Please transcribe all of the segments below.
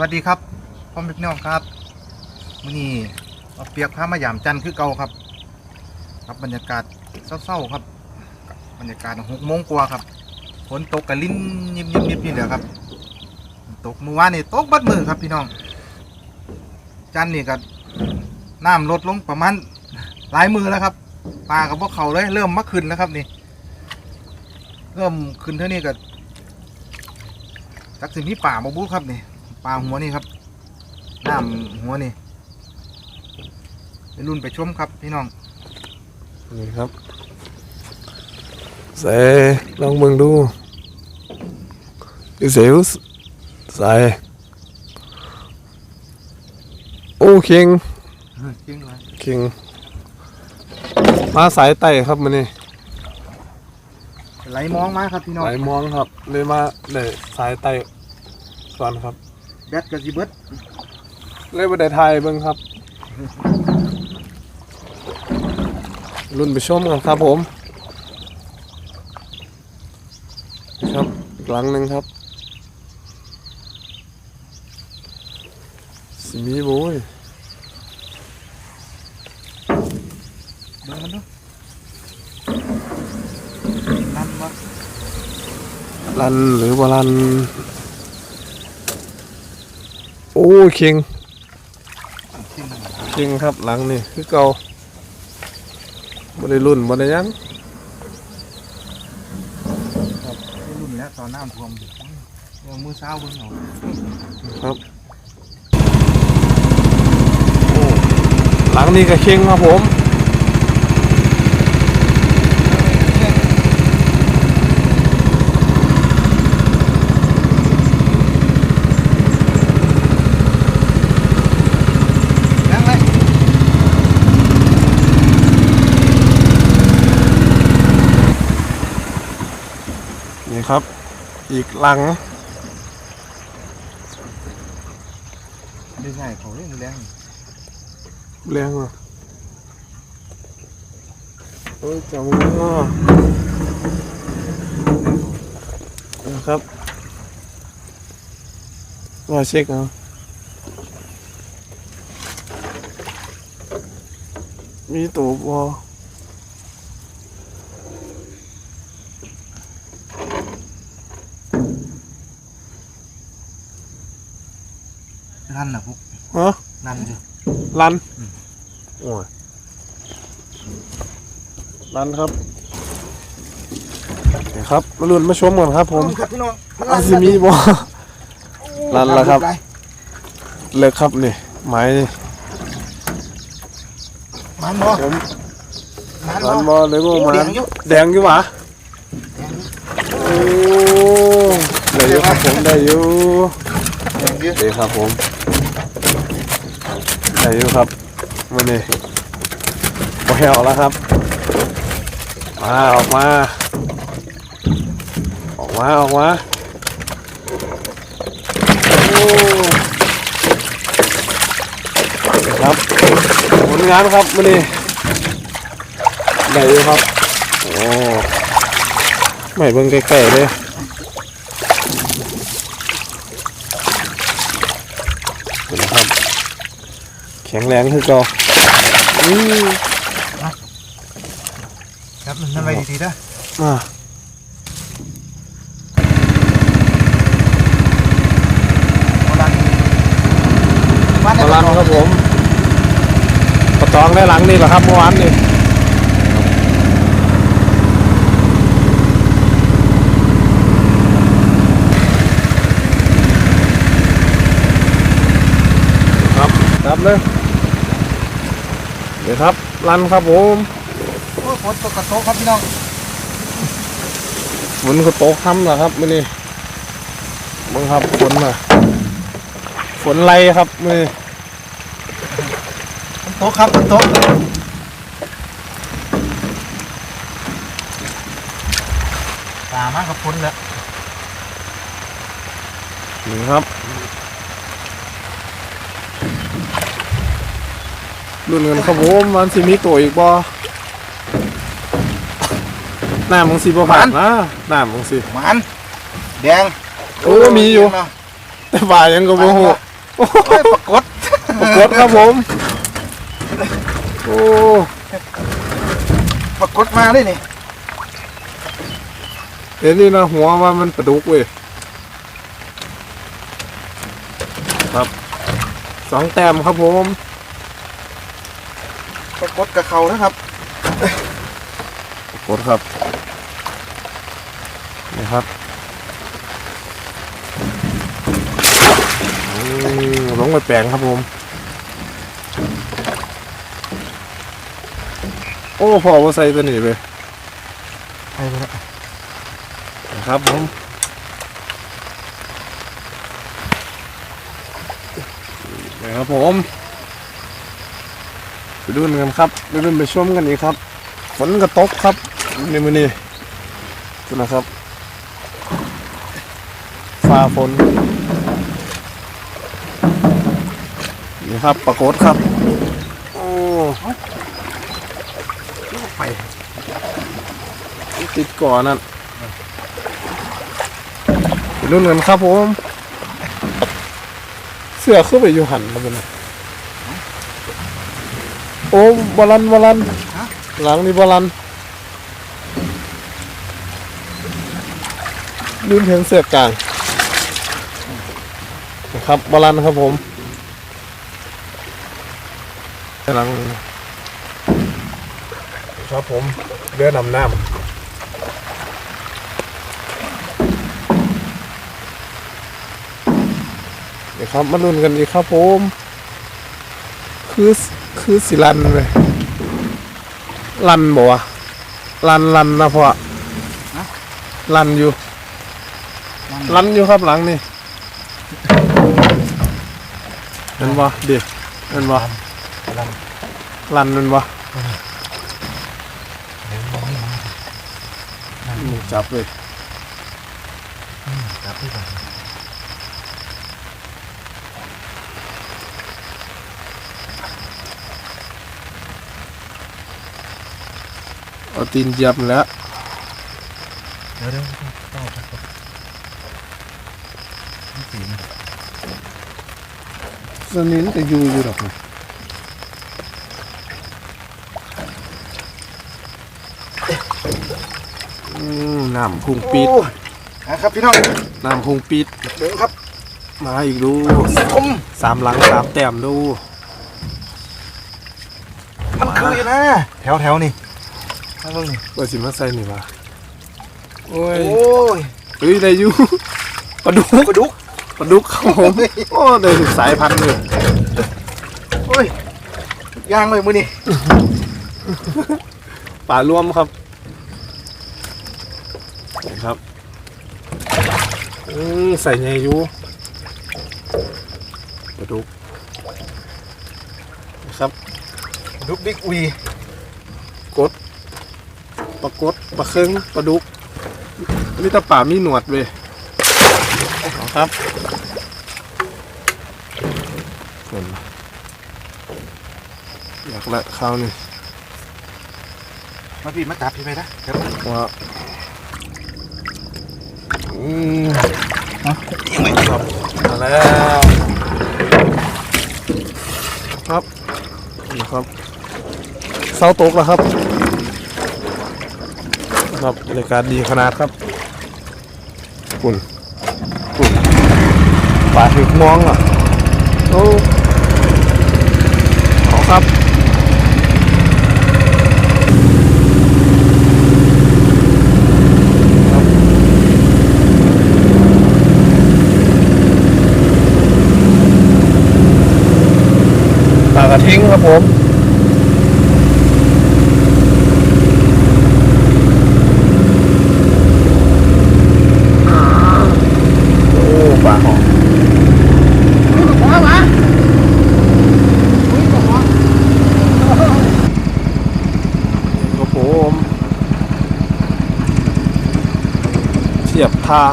วัสดีครับพ่อแม่พี่น้องครับมื้อนี้เอาเปียกพามายามจันทร์คือเก่าครับ ครับบรรยากาศเศร้าๆครับ บรรยากาศหกโมงกว่าครับฝนตกกระลิ้นยิบยิบยิบนี่แหละครับ ตกเมื่อวานนี่ตกบัดมือครับพี่น้อง จันนี่ก็น้ำลดลงประมาณหลายมือแล้วครับปลากับพวกเขาเลยเริ่มมาขึ้นแล้วครับนี่ เริ่มขึ้นเท่านี้ก็จักสิมีป่าบบุครับนี่ ลาหัวนี่ครับน้ำหัวนี่ไปรุ่นไปชมครับพี่น้องนี่ครับใส่ลองเบิ่งดูดูเสียวใส่โอ้เคียงจริงเลยเคียงมาสายไต่ครับมันนี่ไหลมองมาครับพี่น้องไหลมองครับเลยมาได้สายไต่ก่อนครับ แบตกับสิเบิดเลยมาได้ไทยเบิ่งครับ รุ่นไปชมกันครับผม ครับอีกหลังหนึ่งครับสมีโว้ยเบิ่งมันดูนั่นวะรันหรือบรันโอ้เคิงจริงเคิงครับหลังนี่คือเก่าบ่ได้รุ่นบ่ได้หยังไม่รุ่นแล้วตอนน้ำท่วมเอามือเช้าเบิ่งเอาครับโอ้หลังนี้ก็เคิงครับผม นี่ครับ อีกหลังไม่ใช่เขาเร่งแรงแรงอะโอ้ยจังวะนะครับว่าเช็คเอามีตัวบอ นั่นนะพวกฮะนั่นอยู่รันโอ้ยรันครับนี่ครับ มาลุ้นมาชมกันครับ ผมครับพี่น้องอาซิมีบอ ลั่นแล้วครับ เลิกครับนี่ไม้มันบ่ผมมันรันบ่บอเลยบ่มาแดงอยู่แดงอยู่หวะโอ้ได้อยู่ครับผมได้อยู่ แดงอยู่ได้ครับผมได้อยู่ครับมันนี่พอแหวแล้วครับ มาออกมา ออกมาออกมาโอ้ครับผลงานครับมันนี่ได้อยู่ครับ โอ้ไม่เบิ่งใกล้ๆเลยเห็นครับ แข็งแรงคือเก่าอือครับนั่นไว้ดีๆนะอ่าโบราณบ้านพลังครับผมประตองได้หลังนี่แหละครับเมื่อวานนี่ ครับครับเลยเดี๋ยวครับ รันครับผมโอ้ยฝนตกกระโตกครับพี่น้องฝนก็ตกค่ำแล้วครับมื่อนี้มึงครับฝนน่ะฝนไรครับมื่อนี้ฝนตกครับฝนตกตามมากับฝนแล้วนี่ครับ รุ่นเงินครับผมมันสิมีตัวอีกบ่หน้ามึงสิบ่ผ่านนะหน้ามึงสิมันแดงโอ้มีอยู่ แต่ว่ายังก็บ่ฮู้มโอ้ยปรากฏปรากฏครับผมโอ้ปรากฏมาเลยนี่เดี๋ยวนี้นะหัวว่ามันปลาดุกเว้ยครับสองแต้มครับผมปรา กฏกับเขานะครับกดครับนี่ครับอืมลงไปแปลงครับผม โอ้พอว่าใส่ตัวนี้เลยไปไปแล้วนะครับผมนี่ครับผมไป ดูกันครับไปดูไปชมกันอีกครับ ฝนก็ตกครับในมือนี้ดูนะครับฟ้าฝนนี่ครับปรากฏครับ โอ้ไปติดก่อนนั่นรุ่นกันครับผม เสือขึ้นไปอยู่หันมาเป็นไง โอ้บอลันบอลันหลังนี่บอลันลืมเห็นเสื้อกลางนะครับบอลันครับผมหลังครับผมเรือนำน้ำเดี๋ยวครับมาลุ้นกันอีกครับผม คือ คือสิลันเลยลันบอกว่าลันลันนะพ่อลันอยู่ลันอยู่ครับหลังนี่เห็นบ่เด็กเห็นบ่ลันลันเห็นบ่มึงจับเลยครับพี่ก่อน เอาตีนเหยียบแล้วเดี๋ยวเดี๋ยวต้องเอาปรากฏนี่สีนะสนินจะอยู่อยู่ดอกนี่อืมน้ำพุงปิดโอ้ยนะครับพี่น้องน้ำพุงปิด เดี๋ยวครับมาอีกดูผมสามหลังสามแต้มดูมันคืออยู่นะแถวแถวนี่ มาเบิ่งนี่ว่าสิมาใส่นี่วะโอ้ยโอ้ยเฮ้ยได้อยู่ปลาดุกกระดุกปลาดุกครับผมโอ้ได้ทุกสายพันธุ์เลยโอ้ยย่างเลยมือนี่ป่ารวมครับนี่ครับอืมใส่ไงอยู่ปลาดุกนะครับดุกบิ๊กอุยกด ปลากดปลาเค็งปลาดุกมีแตาป่ามีหนวดเว้ยเอาครับเห็นไหมอยากละข้าวนี่มาพี่มาจับพี่ไปนะเดี๋ยวว่าอืมยังไงครับมาแล้วครับนี่ครับเสาตกแล้วครับ ครับบรรยากาศดีขนาดครับปุ่นปุ่นป่าถึกมองอะโอ้เอาครับปลากระทิงครับผม โอ้ปลาหอมครับผม เทียบทา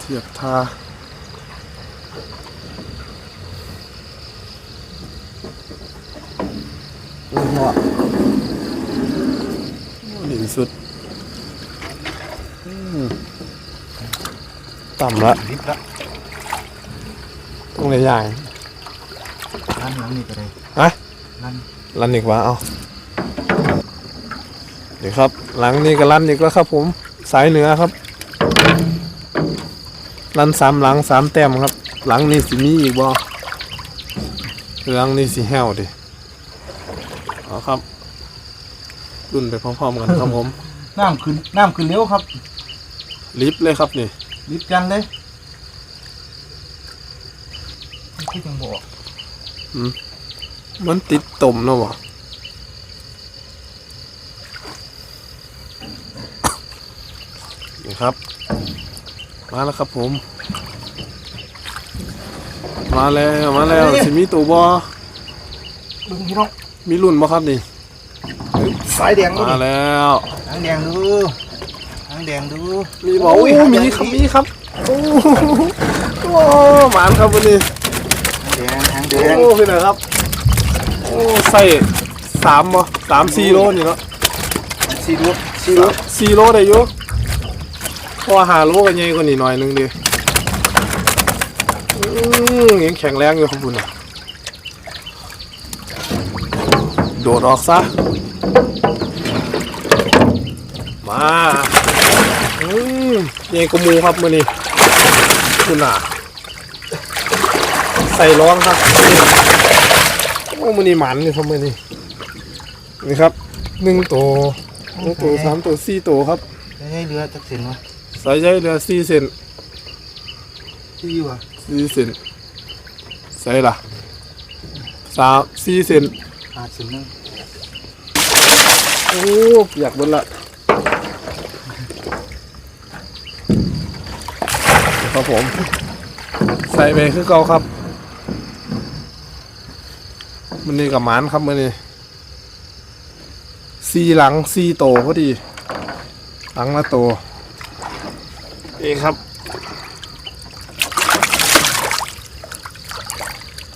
เทียบทา โอ้หอดหนึ่งสุดอืมต่ำละลิฟต์ละตรงไหนใหญ่ร้านหลังนี่ก็ได้ฮะร้านรันอีกวะเอา เดี๋ยวครับ หลังนี้ก็รันอีกแล้วครับผมสายเหนือครับรันสามหลังสามแต้มครับ หลังนี้สิมีอีกบ่หลังนี้สิแห้วดิเอาครับรุ่นไปพร้อมๆกันครับผมน้ำขึ้นน้ำขึ้นเร็วครับ ลิฟต์เลยครับนี่รีบจันเลยคิดยังบอกมันติดต่มเนาะวะ ครับ มาแล้วครับผม มาแล้วมาแล้วสิมีตัวบอดูพี่น้องมีรุ่นบ่ครับนี่สายแดงดูมาดิแล้วหางแดงดูหางแดงดูมีบอโอ้โอ้ยหางแดมีงครับอีกมีครับโอ้โหหมานครับวันนี้หางแดงหางแดงโอ้พี่หน่อยครับโอ้ใส่สามบ่สามสี่โลนี่เนาะซีรูซีรูสี่โลได้อยู่เพราะว่าหาโลกันใหญ่กว่านี้หน่อยนึงดิอืมยังแข็งแรงอยู่ครับคุณน่ะโดดออกซะ มาอืมใหญ่กว่าหมูครับมือนี้คุณน่ะใส่ร้องครับโอ้มือนี้หมันอยู่ครับมือนี้นี่ครับหนึ่งตัวหนึ่งตัวสามตัวสี่ตัวครับให้เรือจักเส้นวะสายใยเหลือสี่เซนที่วะสี่เซนใส่ละสามสี่เซนขาดเส้นนึงโอ้อยากเบนละครับผม ใส่ไปคือเก่าครับมันนี่กับหมานครับมันนี่สี่หลังสี่โตพอดี หลังละโตเอง ครับ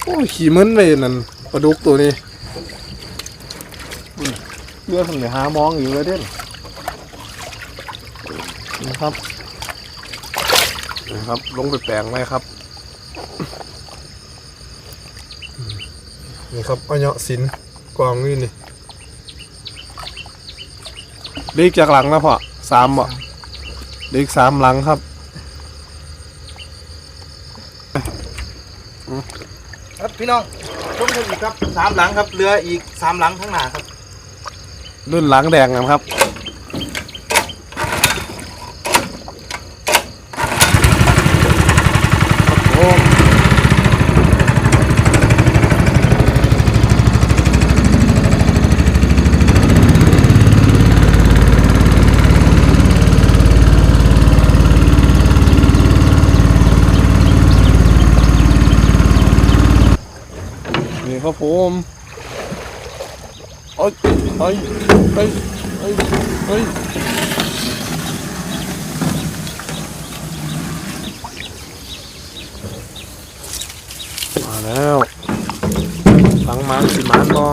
โอ้ยขี่มึนเลยนั่นปลาดุกตัวนี้อุ้ยเลือดมันเหลือหามองอยู่เลยเด่นนี่ครับนี่ครับ ลงไปแปลงไว้ครับนี่ครับเอาเนาะสินกองนี่นี่เล็กจากหลังนะพ่อสามบ่ เล็กสามหลังครับครับพี่น้องชมกันอีกครับสามหลังครับเรืออีกสามหลังข้างหน้าครับ รุ่นหลังแดงนะครับ ครับผมเอ้ยเอ้ยเอ้ยเอ้ยเอ้ยมาแล้วหลังมันสิมันบอ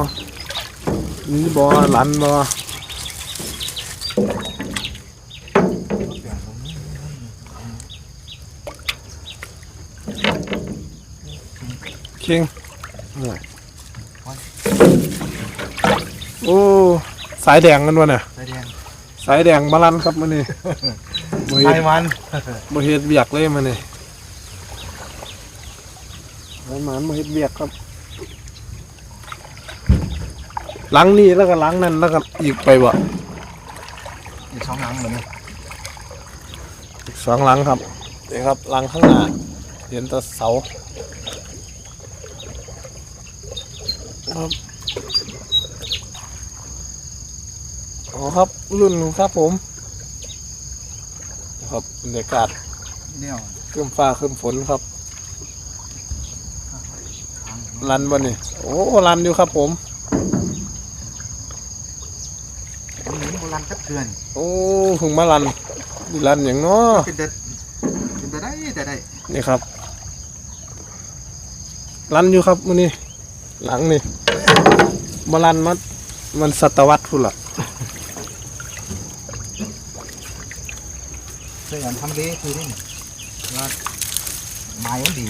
นี่บอหลันบอเคิง โอ้ สายแดงกันวะเนี่ย สายแดง สายแดงบาลันครับมันนี่บ่เฮ็สาดยมันบ่เฮ็ดเบียกเลยมันนี่สายหมันบ่เฮ็ดเบียกครับ หลังนี้แล้วก็หลังนั้นแล้วก็อีกไปบ่อีกสองหลังเหมือนกันอีกสองหลังครับนี่ครับหลังข้างหน้าเห็นแต่เสา ครับอ๋อครับรุ่นครับผมนะครับบรรยากาศเนี่ยครึ้มฟ้าครึ้มฝนครับรันบ่นี่โอ้รันอยู่ครับผมมีโบราณจักเถื่อน โอ้เพึ่งมารันนี่รันอย่างเนาะเป็นแต่เป็นแต่ได้แต่ได้นี่ครับรันอยู่ครับมื้อนี้ หลังนี่มารันมามันศตวรรษพุ่นล่ะเคยเห็นทำเลคือนี่ว่าไม้มันดี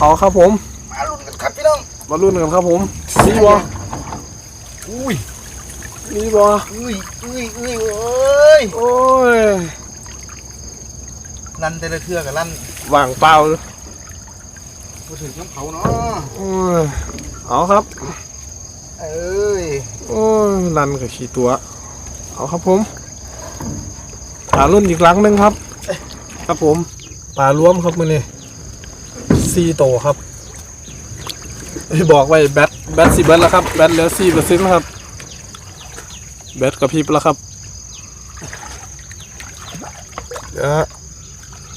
เอาครับผม มาลุ้นกันครับพี่น้อง มาลุ้นกันครับผมนี่บออุ้ยนี่บออุ้ยอุ้ยอุ้ยเอ้ยโอ้ยลั่นแต่ละเทือกับลั่นว่างเปล่าเลย มาถึงน้ำเขาเนาะโอ้ยเอาครับ เอ้ยโอ้ยรันกับขี่ตัว เอาครับผมปลารุ่นอีกหลังหนึ่งครับ ครับผมปลารวมครับมือนี่ซีโตวครับเอ้ยบอกไว้แบตแบตสิเบิร์แล้วครับแบตเหลือสี่เปอร์เซ็นต์ครับแบตกระพริบแล้วครับเดี๋ยวฮะ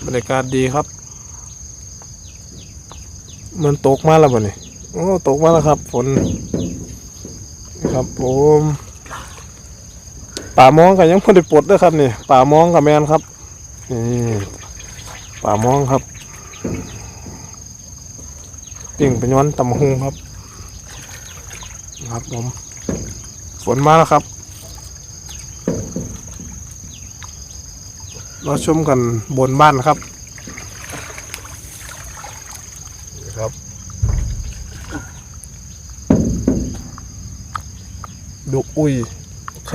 บรรยากาศดีครับ มันตกมาแล้วบ่นี่โอ้ตกมาแล้วครับ ฝนครับผมป่ามองกับยังพอได้ปลดด้วยครับนี่ป่ามองกับแมนครับนี่ป่ามองครับปิ่งเป็นย้อนตำหุงครับ ครับผมฝนมาแล้วครับ เราชมกันบนบ้านครับนี่ครับ ดู อุ้ยโอเค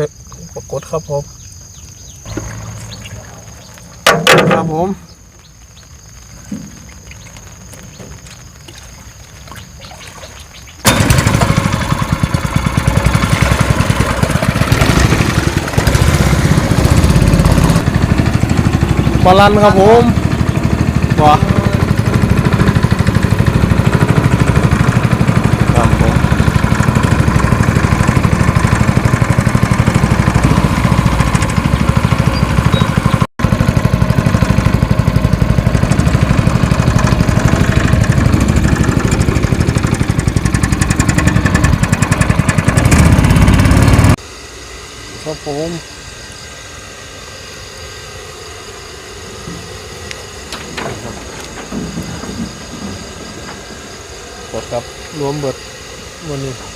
ปรากฏครับผม ครับผมบอลันครับผมบอ ครับผมกดครับรวมเบิดวันนี้